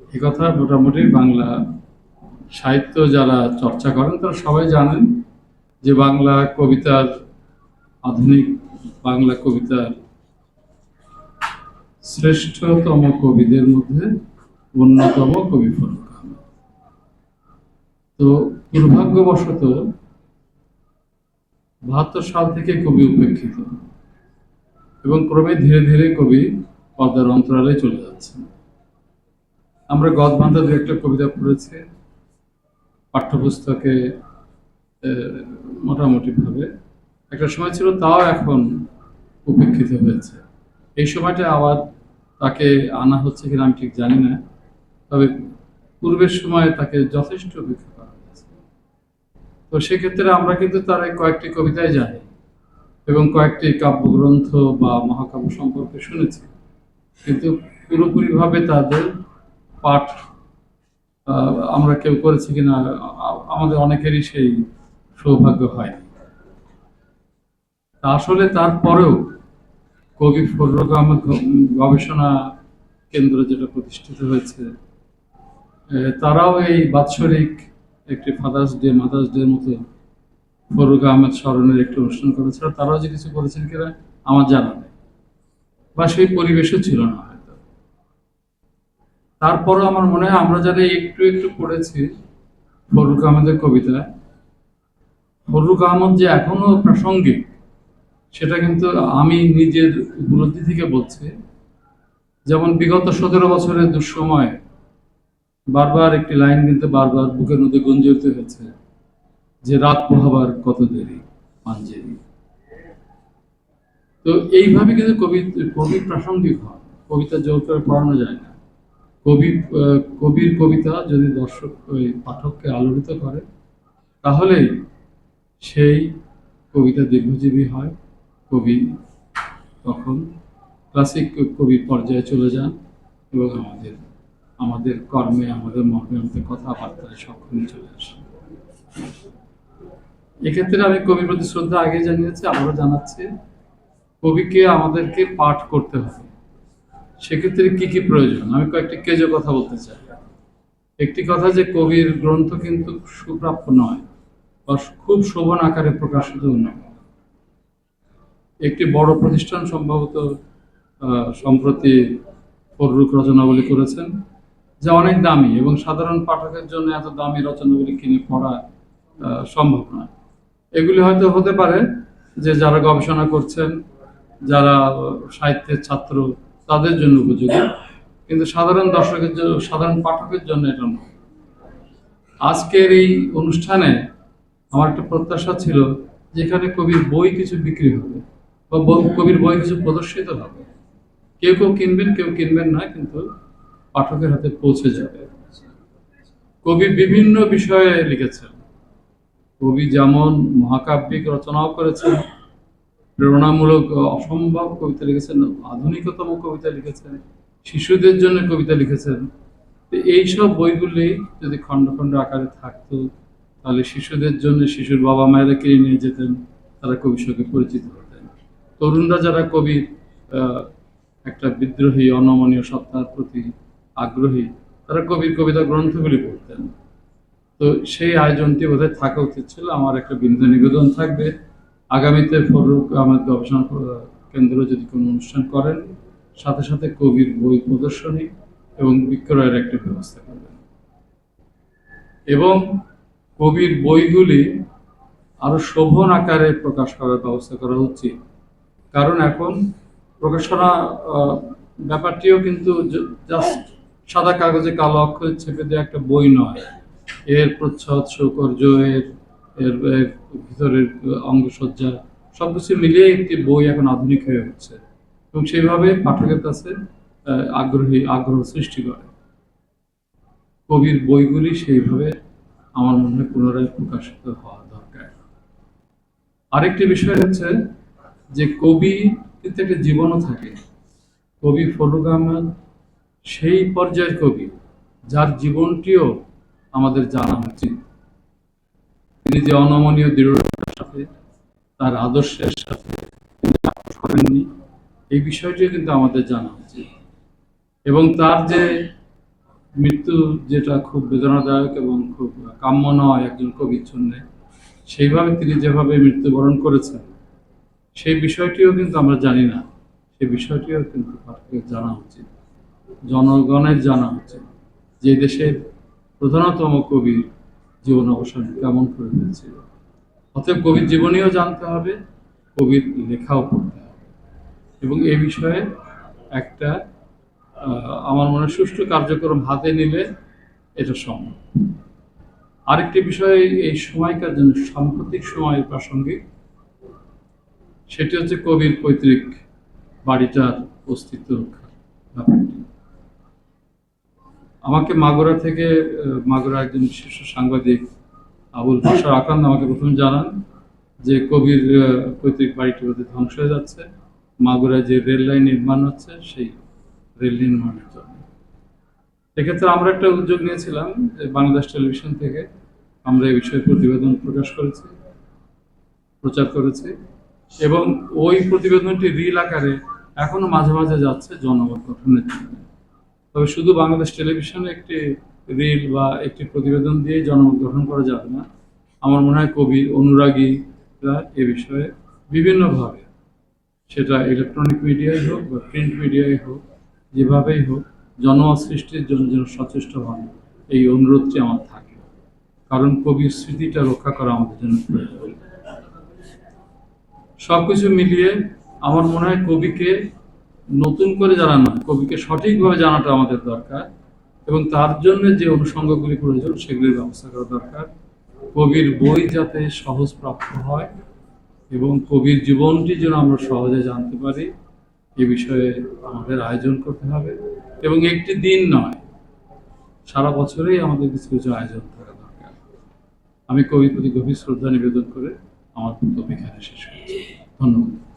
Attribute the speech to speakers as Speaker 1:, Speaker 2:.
Speaker 1: এ কথা মোটামুটি বাংলা সাহিত্য যারা চর্চা করেন, তারা সবাই জানেন যে বাংলা কবিতার আধুনিক বাংলা কবিতার শ্রেষ্ঠতম কবিদের মধ্যে অন্যতম কবি ফরুক তো দুর্ভাগ্যবশত বাহাত্তর সাল থেকে কবি উপেক্ষিত এবং ক্রমে ধীরে ধীরে কবি পর্দার অন্তরালে চলে যাচ্ছেন। আমরা গদবান্ধা দু একটা কবিতা পড়েছি, পাঠ্যপুস্তকে মোটামুটিভাবে। একটা সময় ছিল তাও এখন উপেক্ষিত হয়েছে। এই সময়টা আবার তাকে আনা হচ্ছে কিনা আমি ঠিক জানি না, তবে পূর্বের সময়ে তাকে যথেষ্ট উপেক্ষা করা হয়েছে। তো সেক্ষেত্রে আমরা কিন্তু তার কয়েকটি কবিতায় জানি এবং কয়েকটি কাব্যগ্রন্থ বা মহাকাব্য সম্পর্কে শুনেছি। কিন্তু পুরোপুরিভাবে তাদের পাঠ আমরা কেউ করেছি কিনা, আমাদের অনেকেরই সেই সৌভাগ্য হয়। আসলে তারপরেও কবি ফজলুল আহমদ গবেষণা কেন্দ্র যেটা প্রতিষ্ঠিত হয়েছে তারাও এই বাৎসরিক একটি ফাদার্স ডে, মাদার্স ডে মতো ফরুক আহমেদ স্মরণের একটি অনুষ্ঠান করেছিল। তারাও যে কিছু করেছেন কিনা, আমার জানা নেই। বা সেই পরিবেশও ছিল না। তারপরও আমার মনে হয় আমরা যারা একটু একটু পড়েছি ফরুক আহমেদের কবিতা ফরুক আহমদ যে এখনও প্রাসঙ্গিক, সেটা কিন্তু আমি নিজের উপলব্ধি থেকে বলছি। যেমন বিগত সতেরো বছরের দুঃসময় বারবার একটি লাইন কিন্তু বারবার বুকের মধ্যে গুঞ্জরিত হয়েছে যে রাত পোহাবার কত দেরি, পাঞ্জেরি। তো এইভাবে কিন্তু কবি কবি প্রাসঙ্গিক হয়, কবিতা জোর করে পড়ানো যায় না। কবি কবির কবিতা যদি দর্শক, ওই পাঠককে আলোড়িত করে, তাহলেই সেই কবিতা দীর্ঘজীবী হয়। কবি তখন ক্লাসিক কবির পর্যায়ে চলে যান এবং আমাদের আমাদের কর্মে, আমাদের মর্মে, আমাদের কথাবার্তায় সক্ষমে চলে আসে এক্ষেত্রে আমি কবির প্রতি শ্রদ্ধা আগে জানিয়েছি, আবারও জানাচ্ছি, কবিকে আমাদেরকে পাঠ করতে হবে। সেক্ষেত্রে কি কি প্রয়োজন? আমি কয়েকটি কেজো কথা বলতে চাই। একটি কথা যে, কবির গ্রন্থ কিন্তু সুপ্রাপ্য নয়, বা খুব শোভন আকারে প্রকাশিত নয়। একটি বড় প্রতিষ্ঠান সম্ভবত সম্প্রতি ফররুক রচনাবলী করেছেন, যা অনেক দামি এবং সাধারণ পাঠকের জন্য এত দামি রচনাবলী কিনে পড়া সম্ভব নয়। এগুলি হয়তো হতে পারে যে, যারা গবেষণা করছেন, যারা সাহিত্যের ছাত্র তাদের জন্য উপযোগী। কিন্তু সাধারণ দর্শকের জন্য, সাধারণ পাঠকের জন্য এটা নয়। আজকের এই অনুষ্ঠানে আমার একটা প্রত্যাশা ছিল যেখানে কবির বই কিছু বিক্রি হবে বা কবির বই কিছু প্রদর্শিত হবে। কেউ কেউ কিনবেন কেউ কিনবেন না, কিন্তু পাঠকের হাতে পৌঁছে যাবে। কবি বিভিন্ন বিষয়ে লিখেছেন। কবি যেমন মহাকাব্যিক রচনাও করেছেন প্রেরণামূলক অসম্ভব কবিতা লিখেছেন, আধুনিকতম কবিতা লিখেছেন, শিশুদের জন্য কবিতা লিখেছেন। এইসব বইগুলি যদি খণ্ড খণ্ড আকারে থাকতো, তাহলে শিশুদের জন্য শিশুর বাবা মায়েরা কিনে নিয়ে যেতেন, তারা কবির সঙ্গে পরিচিত হতেন। তরুণরা যারা কবির একটা বিদ্রোহী, অনমনীয় সত্তার প্রতি আগ্রহী, তারা কবির কবিতা গ্রন্থগুলি পড়তেন। তো সেই আয়োজনটি বোধহয় থাকা উচিত ছিল। আমার একটা বিনীত নিবেদন থাকবে। আগামীতে ফরুক আহমেদ গবেষণা কেন্দ্র যদি কোনো অনুষ্ঠান করেন, সাথে সাথে কবির বই প্রদর্শনী এবং বিক্রয়ের একটা ব্যবস্থা করবেন। এবং কবির বইগুলি আরও শোভন আকারে প্রকাশ করার ব্যবস্থা করা উচিত। কারণ এখন প্রকাশনা ব্যাপারটিও কিন্তু জাস্ট সাদা কাগজে কালো অক্ষরে ছেপে দেওয়া একটা বই নয়। এর প্রচ্ছদ, সৌকর্য, এর এর ভিতরের অঙ্গসজ্জা সবকিছু মিলিয়ে একটি বই এখন আধুনিক হয়ে উঠছে। এবং সেইভাবে পাঠকের কাছে আগ্রহী, আগ্রহ সৃষ্টি করে। কবির বইগুলি সেইভাবে আমার মনে হয় পুনরায় প্রকাশিত হওয়া দরকার। আরেকটি বিষয় হচ্ছে যে কবি কিন্তু একটা জীবনও থাকে। কবি ফরুক আহমেদ সেই পর্যায়ের কবি, যার জীবনটিও আমাদের জানা উচিত। তিনি যে অনমনীয় দৃঢ়তার সাথে, তার আদর্শের সাথে তিনি করেননি, এই বিষয়টিও কিন্তু আমাদের জানা উচিত। এবং তার যে মৃত্যু যেটা খুব বেদনাদায়ক এবং খুব কাম্য নয় একজন কবির জন্যে, সেইভাবে তিনি যেভাবে মৃত্যুবরণ করেছেন, সেই বিষয়টিও কিন্তু আমরা জানি না। সেই বিষয়টিও কিন্তু জানা উচিত, জনগণের জানা উচিত। যে দেশের প্রধানতম কবির জীবন অবসান কেমন করে হয়েছিল? অতএব কবির জীবনীও জানতে হবে, কবির লেখাও পড়তে হবে। এবং এই বিষয়ে একটা আমার মনে সুষ্ঠু কার্যক্রম হাতে নিলে এটা সম্ভব। আরেকটি বিষয় এই সময়কার জন্য সাম্প্রতিক সময়ের প্রাসঙ্গিক, সেটি হচ্ছে কবির পৈতৃক বাড়িটার অস্তিত্ব রক্ষার ব্যাপারটি। আমাকে মাগুরা থেকে মাগুরা একজন শীর্ষ সাংবাদিক আবুল বসর আকান্ত আমাকে প্রথম জানান যে কবির পৈতৃক বাড়িটি বোধহয় ধ্বংস হয়ে যাচ্ছে। মাগুরায় যে রেল লাইন নির্মাণ হচ্ছে, সেই রেল নির্মাণের জন্য। এক্ষেত্রে আমরা একটা উদ্যোগ নিয়েছিলাম যে বাংলাদেশ টেলিভিশন থেকে আমরা এই বিষয়ে প্রতিবেদন প্রকাশ করেছি, প্রচার করেছি এবং ওই প্রতিবেদনটি রিল আকারে এখনও মাঝে মাঝে যাচ্ছে জনমত গঠনের জন্য। তবে শুধু বাংলাদেশ টেলিভিশনে একটি রিল বা একটি প্রতিবেদন দিয়ে জনমত গঠন করা যাবে না। আমার মনে হয় কবি অনুরাগীরা এ বিষয়ে বিভিন্নভাবে, সেটা ইলেকট্রনিক মিডিয়ায় হোক বা প্রিন্ট মিডিয়ায় হোক, যেভাবেই হোক সৃষ্টির জন্য যেন সচেষ্ট হন, এই অনুরোধটি আমার থাকে। কারণ কবির স্মৃতিটা রক্ষা করা আমাদের জন্য প্রয়োজন। সবকিছু মিলিয়ে আমার মনে হয় কবিকে নতুন করে জানা নয় কবিকে সঠিকভাবে জানাটা আমাদের দরকার এবং তার জন্য যে অনুষঙ্গগুলি প্রয়োজন সেগুলির ব্যবস্থা করা দরকার। কবির বই যাতে সহজ প্রাপ্য হয় এবং কবির জীবনটি যেন আমরা সহজে জানতে পারি, এ বিষয়ে আমাদের আয়োজন করতে হবে এবং একটি দিন নয়, সারা বছরেই আমাদের কিছু কিছু আয়োজন থাকা দরকার। আমি কবির প্রতি গভীর শ্রদ্ধা নিবেদন করে আমার বক্তব্য এখানে শেষ করছি। ধন্যবাদ।